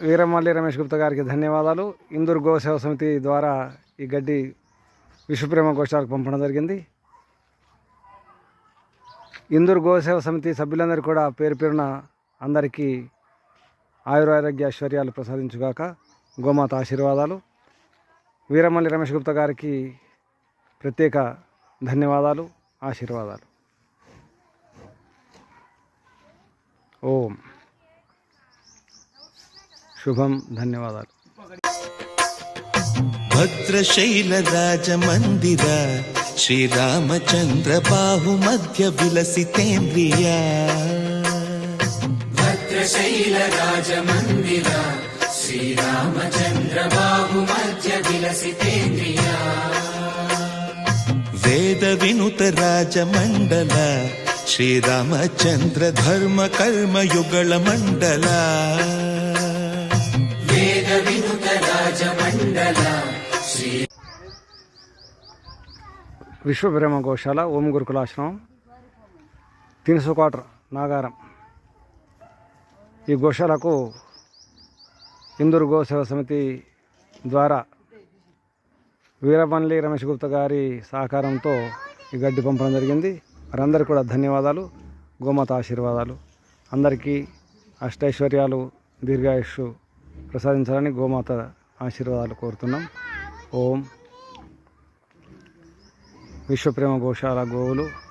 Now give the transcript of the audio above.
వీరమల్లి రమేష్ గుప్తా గారికి ధన్యవాదాలు. ఇందూరు గోసేవ సమితి ద్వారా ఈ గడ్డి విశ్వప్రేమ గోష్ఠాలకు పంపడం జరిగింది. ఇందూరు గోసేవ సమితి సభ్యులందరూ కూడా పేరు పేరున అందరికీ ఆయురారోగ్య ఐశ్వర్యాలు ప్రసాదించుగాక గోమాత ఆశీర్వాదాలు. వీరమల్లి రమేష్ గుప్తా గారికి ప్రత్యేక ధన్యవాదాలు ఆశీర్వాదాలు. ఓం. శుభం ధన్యవాదాలు. భద్రశైలరాజ మందిర శ్రీరామచంద్ర బాహు మధ్య విలసితేంద్రియ. భద్రశైలరాజ మందిర శ్రీరామచంద్ర బాహు మధ్య విలసితేంద్రియ. వేద వినుత రాజ మండల శ్రీరామచంద్ర ధర్మ కర్మ యుగళ మండల విశ్వప్రేమ గోశాల ఓం గురుకులాశ్రమం తినుసు క్వార్టర్ నాగారం. ఈ గోశాలకు ఇందూరు గోసేవ సమితి ద్వారా వీరపల్లి రమేష్ గుప్తా గారి సహకారంతో ఈ గడ్డి పంపడం జరిగింది. వారందరికీ కూడా ధన్యవాదాలు గోమాత ఆశీర్వాదాలు. అందరికీ అష్టైశ్వర్యాలు దీర్ఘాయుష్ ప్రసాదించాలని గోమాత ఆశీర్వాదాలు కోరుతున్నాం. ఓం విశ్వప్రేమ గోశాల గోవులు.